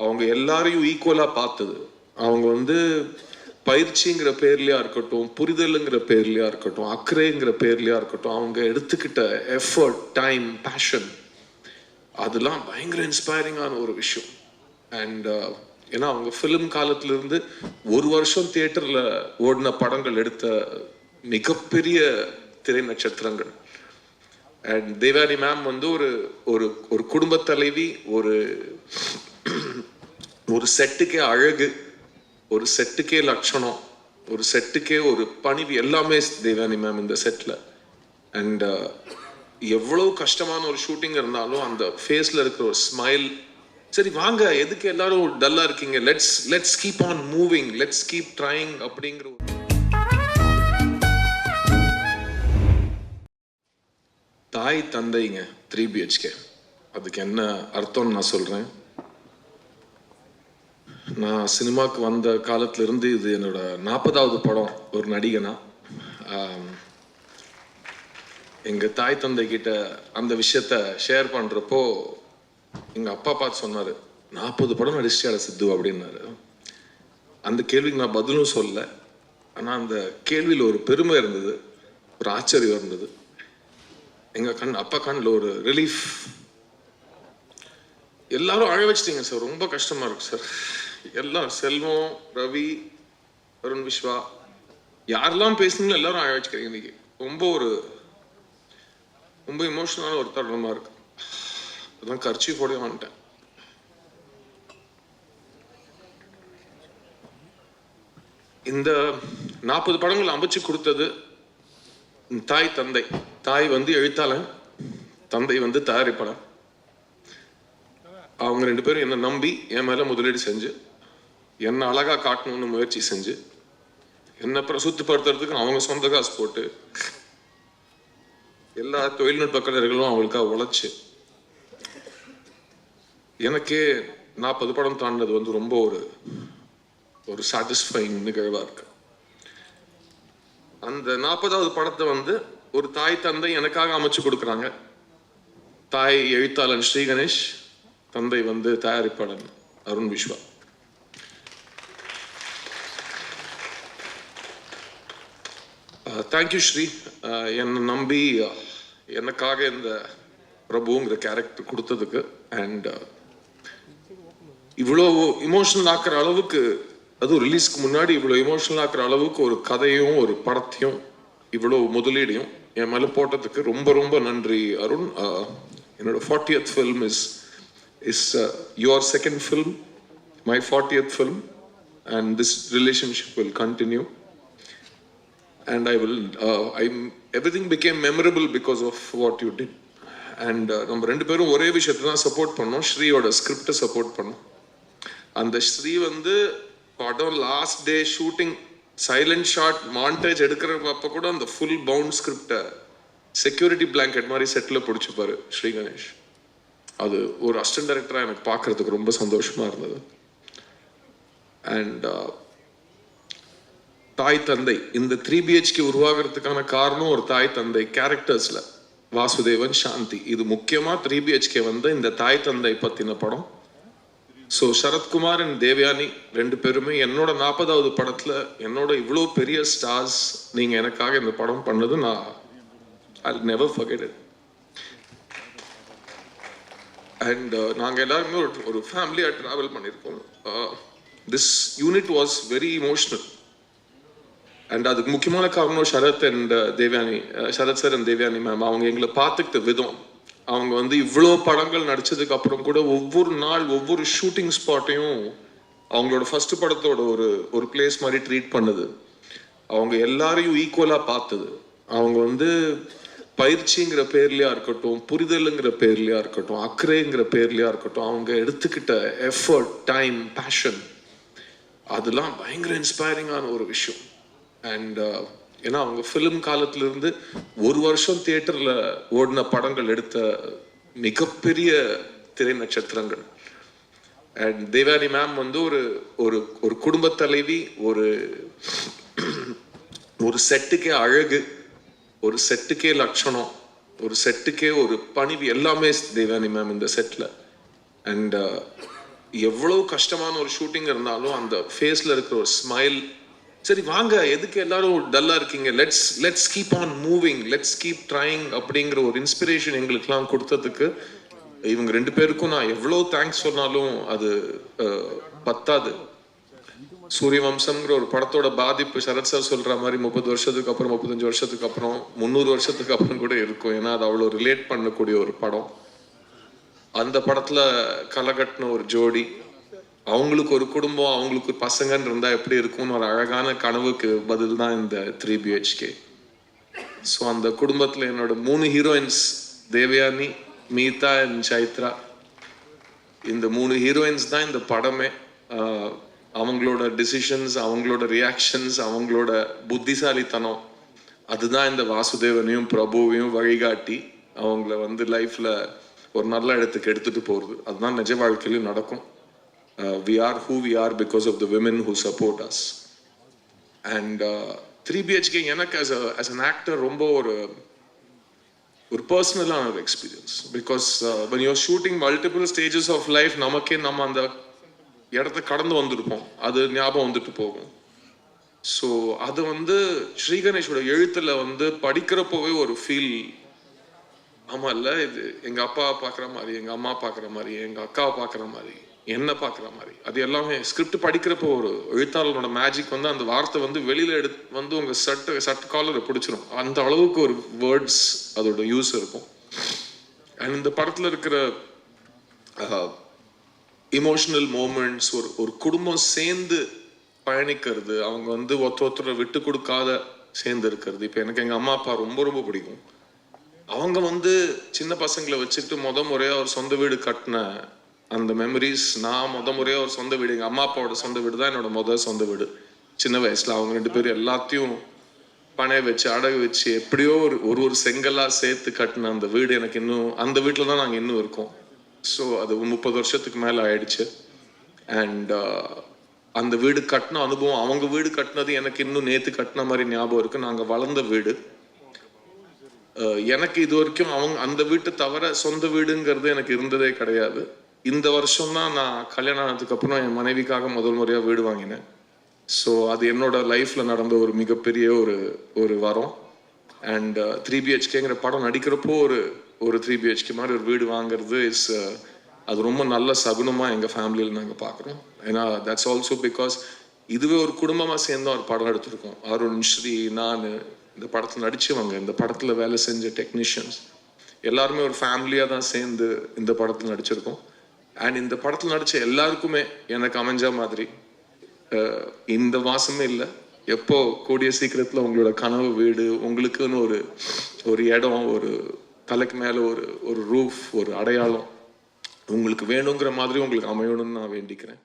அவங்க எல்லாரையும் ஈக்குவலா பார்த்தது. அவங்க வந்து பயிற்சிங்கிற பேர்லயா இருக்கட்டும் புரிதலுங்கிற பேர்லயா இருக்கட்டும் அக்கறைங்கிற பேர்லயா இருக்கட்டும் அவங்க எடுத்துக்கிட்ட எஃபர்ட் டைம் பேஷன் அதெல்லாம் பயங்கர இன்ஸ்பைரிங்கான ஒரு விஷயம். அண்ட் uh, ஏன்னா அவங்க ஃபிலிம் காலத்திலிருந்து ஒரு வருஷம் தியேட்டர்ல ஓடின படங்கள் எடுத்த மிகப்பெரிய திரை நட்சத்திரங்கள் அண்ட் தேவானி மேம் வந்து ஒரு ஒரு ஒரு குடும்பத் தலைவி ஒரு ஒரு செட்டுக்கே அழகு ஒரு செட்டுக்கே லட்சணம் ஒரு செட்டுக்கே ஒரு பணிவு எல்லாமே தேவானி மேம் இந்த செட்டில் அண்ட் எவ்வளோ கஷ்டமான ஒரு ஷூட்டிங் இருந்தாலும் அந்த ஃபேஸில் இருக்கிற ஒரு ஸ்மைல் சரி வாங்க எதுக்கு எல்லாரும் டல்லாக இருக்கீங்க? Let's let's keep on moving let's keep trying அப்படிங்கிற ஒரு தாய் தந்தைங்க த்ரீ பிஹெச்கே அதுக்கு என்ன அர்த்தம்னு நான் சொல்கிறேன் நான் சினிமாவுக்கு வந்த காலத்திலிருந்து இது என்னோட நாற்பதாவது படம் ஒரு நடிகனா. எங்கள் தாய் தந்தை கிட்ட அந்த விஷயத்த ஷேர் பண்ணுறப்போ எங்கள் அப்பா பார்த்து சொன்னார் நாற்பது படம் நடிச்சியாட சித்து? அப்படின்னாரு. அந்த கேள்விக்கு நான் பதிலும் சொல்ல ஆனால் அந்த கேள்வியில் ஒரு பெருமை இருந்தது ஒரு ஆச்சரியம் இருந்தது. எங்கள் கண் அப்பா கண்ணில் ஒரு ரிலீஃப் எல்லாரும் அழ வச்சிட்டீங்க சார் ரொம்ப கஷ்டமாக இருக்கு சார் எல்லாம் செல்வம் ரவி அருண் விஸ்வா. யாரெல்லாம் பேசுனீங்களோ எல்லாரும் அழ வச்சுக்கிறீங்க இன்னைக்கு. ரொம்ப ஒரு ரொம்ப இமோஷனலான ஒரு தருணமா இருக்கு. அதான் கர்ச்சி போட வந்துட்டேன் இந்த நாற்பது படங்கள் அமைச்சு கொடுத்தது தாய் தந்தை. தாய் வந்து எழுத்தாளன் தந்தை வந்து தயாரிப்பாளன். அவங்க ரெண்டு பேரும் என்னை நம்பி என் மேல முதலீடு செஞ்சு என்ன அழகா காட்டணும்னு முயற்சி செஞ்சு என்னை பிரசுத்தப்படுத்துறதுக்கு அவங்க சொந்த காசு போட்டு எல்லா தொழில்நுட்ப கலைஞர்களும் அவங்களுக்காக உழைச்சு எனக்கே நாற்பது படம் தாண்டினது வந்து ரொம்ப ஒரு ஒரு சாட்டிஸ்ஃபைங் நிகழ்வா இருக்கு. அந்த நாற்பதாவது படத்தை வந்து ஒரு தாய் தந்தை எனக்காக அமைச்சு கொடுக்குறாங்க. தாய் எழுத்தாளன் ஸ்ரீ கணேஷ் தந்தை வந்து தயாரிப்பாளன் Arun Vishwa. Uh, thank you Sri uh, என்னை நம்பி uh, எனக்காக இந்த பிரபுங்கிற கேரக்டர் கொடுத்ததுக்கு அண்ட் இவ்வளோ இமோஷனல் ஆக்குற அளவுக்கு அதுவும் ரிலீஸ்க்கு முன்னாடி இவ்வளோ இமோஷனல் ஆக்குற அளவுக்கு ஒரு கதையும் ஒரு படத்தையும் இவ்வளோ முதலீடையும் என் மேலே போட்டதுக்கு ரொம்ப ரொம்ப நன்றி அருண். என்னோட fortieth film is is your second film my fortieth film and this relationship will continue and I will, uh, I'm, everything became memorable because of what you did. And uh, நம்ம ரெண்டு பேரும் ஒரே விஷயத்தை தான் சப்போர்ட் பண்ணோம். ஸ்ரீயோட ஸ்கிரிப்டை support பண்ணோம். அந்த ஸ்ரீ வந்து படம் last day shooting silent shot montage எடுக்கிறப்ப கூட அந்த ஃபுல் பவுண்ட் ஸ்கிரிப்டை செக்யூரிட்டி பிளாங்கெட் மாதிரி செட்டில் பிடிச்சிப்பாரு ஸ்ரீ கணேஷ். அது ஒரு அசிஸ்டன்ட் டைரக்டராக எனக்கு பார்க்கறதுக்கு ரொம்ப சந்தோஷமாக இருந்தது. அண்ட் தாய் தந்தை. இந்த த்ரீ பிஹெச்கே உருவாகிறதுக்கான காரணம் ஒரு தாய் தந்தை கேரக்டர்ஸ்ல வாசுதேவன் சாந்தி. இது முக்கியமா த்ரீ பிஹெச்கே வந்து இந்த தாய் தந்தை பத்தின படம். ஸோ சரத்குமார் அண்ட் தேவயானி ரெண்டு பேருமே என்னோட நாற்பதாவது படத்துல என்னோட இவ்வளோ பெரிய ஸ்டார்ஸ் நீங்க எனக்காக இந்த படம் பண்ணது நான் I never forget and uh, நாங்கள் எல்லாருமே ஒரு ஒரு ஃபேமிலியாக ட்ராவல் பண்ணியிருக்கோம். This unit was very emotional and அதுக்கு முக்கியமான காரணம் Sarath and uh, Devayani Sarath sir and Devayani ma'am அவங்க எங்களை பார்த்துக்கிட்ட விதம். அவங்க வந்து இவ்வளோ படங்கள் நடிச்சதுக்கு அப்புறம் கூட ஒவ்வொரு நாள் ஒவ்வொரு ஷூட்டிங் ஸ்பாட்டையும் அவங்களோட ஃபர்ஸ்ட் படத்தோட ஒரு ஒரு பிளேஸ் மாதிரி ட்ரீட் பண்ணுது. அவங்க எல்லாரையும் ஈக்குவலாக பார்த்தது. அவங்க வந்து பயிற்சிங்கிற பேர்லையா இருக்கட்டும் புரிதலுங்கிற பேர்லையா இருக்கட்டும் அக்கறைங்கிற பேர்லையா இருக்கட்டும் அவங்க எடுத்துக்கிட்ட எஃபர்ட் டைம் பேஷன் அதெல்லாம் பயங்கர இன்ஸ்பைரிங்கான ஒரு விஷயம். அண்ட் uh, ஏன்னா அவங்க ஃபிலிம் காலத்திலிருந்து ஒரு வருஷம் தியேட்டரில் ஓடின படங்கள் எடுத்த மிகப்பெரிய திரை நட்சத்திரங்கள். அண்ட் தேவாரி மேம் வந்து ஒரு ஒரு ஒரு குடும்ப தலைவி ஒரு ஒரு செட்டுக்கே அழகு ஒரு செட்டுக்கே லட்சணம் ஒரு செட்டுக்கே ஒரு பணிவு எல்லாமே தேவானி மேம் இந்த செட்டில் அண்ட் எவ்வளோ கஷ்டமான ஒரு ஷூட்டிங் இருந்தாலும் அந்த ஃபேஸில் இருக்கிற ஒரு ஸ்மைல் சரி வாங்க எதுக்கு எல்லாரும் டல்லா இருக்கீங்க? Let's let's keep on moving let's keep trying அப்படிங்கிற ஒரு இன்ஸ்பிரேஷன் எங்களுக்குலாம் கொடுத்ததுக்கு இவங்க ரெண்டு பேருக்கும் நான் எவ்வளோ தேங்க்ஸ் சொன்னாலும் அது பத்தாது. சூரிய வம்சம்ங்கிற ஒரு படத்தோட பாதிப்பு சரத் சார் சொல்ற மாதிரி முப்பது வருஷத்துக்கு அப்புறம் முப்பத்தஞ்சு வருஷத்துக்கு அப்புறம் முந்நூறு வருஷத்துக்கு அப்புறம் கூட இருக்கும். ஏன்னா அது அவ்வளோ ரிலேட் பண்ணக்கூடிய ஒரு படம். அந்த படத்துல களை கட்டின ஒரு ஜோடி அவங்களுக்கு ஒரு குடும்பம் அவங்களுக்கு ஒரு பசங்கன்னு இருந்தா எப்படி இருக்கும்னு ஒரு அழகான கனவுக்கு பதில் தான் இந்த த்ரீ பிஹெச்கே ஸோ அந்த குடும்பத்தில் என்னோட மூணு ஹீரோயின்ஸ் தேவயானி மீதா அண்ட் சைத்ரா. இந்த மூணு ஹீரோயின்ஸ் தான் இந்த படமே. அவங்களோட டிசிஷன்ஸ் அவங்களோட ரியாக்ஷன்ஸ் அவங்களோட புத்திசாலித்தனம். அதுதான் இந்த வாசுதேவனையும் பிரபுவையும் வழிகாட்டி அவங்கள வந்து லைஃப்பில் ஒரு நல்ல இடத்துக்கு எடுத்துகிட்டு போகிறது அதுதான் நிஜ வாழ்க்கையிலும் நடக்கும். We are who we are because of the women who support us and three BHK எனக்கு a, as அன் ஆக்டர் ரொம்ப ஒரு ஒரு பர்சனலான ஒரு experience because when you're shooting multiple stages of life நமக்கே நம்ம அந்த இடத்த கடந்து வந்திருப்போம். அது ஞாபகம் வந்துட்டு போகும். ஸோ அது வந்து ஸ்ரீகணேஷோட எழுத்தில் எழுத்துல வந்து படிக்கிறப்போவே ஒரு ஃபீல் ஆமா இல்லை? இது எங்க அப்பா பார்க்குற மாதிரி எங்க அம்மா பார்க்குற மாதிரி எங்க அக்காவை பார்க்குற மாதிரி. என்ன பார்க்குற மாதிரி. அது எல்லாமே ஸ்கிரிப்ட் படிக்கிறப்போ ஒரு எழுத்தாளரோட மேஜிக் வந்து அந்த வார்த்தை வந்து வெளியில் எடுத்து வந்து உங்கள் சட்ட சட்ட காலரை பிடிச்சிரும். அந்த அளவுக்கு ஒரு வேர்ட்ஸ் அதோட யூஸ் இருக்கும். அண்ட் இந்த படத்தில் இருக்கிற இமோஷனல் மூமெண்ட்ஸ் ஒரு ஒரு குடும்பம் சேர்ந்து பயணிக்கிறது அவங்க வந்து ஒருத்தர் ஒருத்தரை விட்டு கொடுக்காத சேர்ந்து இருக்கிறது. இப்போ எனக்கு எங்கள் அம்மா அப்பா ரொம்ப ரொம்ப பிடிக்கும். அவங்க வந்து சின்ன பசங்களை வச்சுட்டு முத முறையாக ஒரு சொந்த வீடு கட்டின அந்த மெமரிஸ் நான் முத முறையாக ஒரு சொந்த வீடு எங்கள் அம்மா அப்பாவோட சொந்த வீடு தான் என்னோட முதல் சொந்த வீடு. சின்ன வயசில் அவங்க ரெண்டு பேரும் எல்லாத்தையும் பணைய வச்சு அடகு வச்சு எப்படியோ ஒரு ஒரு ஒரு செங்கலாக சேர்த்து கட்டின அந்த வீடு எனக்கு இன்னும் அந்த வீட்டில் தான் நாங்கள் இன்னும் இருக்கோம். ஸோ அது முப்பது வருஷத்துக்கு மேலே ஆயிடுச்சு. அண்ட் uh, அந்த வீடு கட்டின அனுபவம் அவங்க வீடு கட்டினது எனக்கு இன்னும் நேற்று கட்டின மாதிரி ஞாபகம் இருக்குது நாங்கள் வளர்ந்த வீடு. Uh, எனக்கு இது வரைக்கும் அவங்க அந்த வீட்டை தவிர சொந்த வீடுங்கிறது எனக்கு இருந்ததே கிடையாது. இந்த வருஷம் தான் நான் கல்யாணம் ஆனதுக்கு அப்புறம் என் மனைவிக்காக முதல் முறையாக வீடு வாங்கினேன். ஸோ அது என்னோட லைஃப்ல நடந்த ஒரு மிகப்பெரிய ஒரு ஒரு வரம். அண்ட் த்ரீ பிஹெச்கேங்கிற படம் நடிக்கிறப்போ ஒரு ஒரு த்ரீ பிஹெச்கே மாதிரி ஒரு வீடு வாங்குறது இஸ் uh, அது ரொம்ப நல்ல சகுனமாக எங்கள் ஃபேமிலியில் நாங்கள் பார்க்குறோம் ஏன்னா தட்ஸ் ஆல்சோ பிகாஸ் இதுவே ஒரு குடும்பமாக சேர்ந்து ஒரு படம் எடுத்திருக்கோம். அருண் ஸ்ரீ நான் இந்த படத்தில் நடிச்சவங்க இந்த படத்தில் வேலை செஞ்ச டெக்னீஷியன்ஸ் எல்லாருமே ஒரு ஃபேமிலியாக தான் சேர்ந்து இந்த படத்தில் நடிச்சிருக்கோம். அண்ட் இந்த படத்தில் நடித்த எல்லாருக்குமே எனக்கு அமைஞ்ச மாதிரி இந்த மாசமே இல்லை. எப்போ கூடிய சீக்கிரத்தில் உங்களோட கனவு வீடு உங்களுக்குன்னு ஒரு ஒரு இடம் ஒரு தலைக்கு மேலே ஒரு ஒரு ரூஃப் ஒரு அடையாளம் உங்களுக்கு வேணுங்கிற மாதிரி உங்களுக்கு அமையணும்னு நான் வேண்டிக்கிறேன்.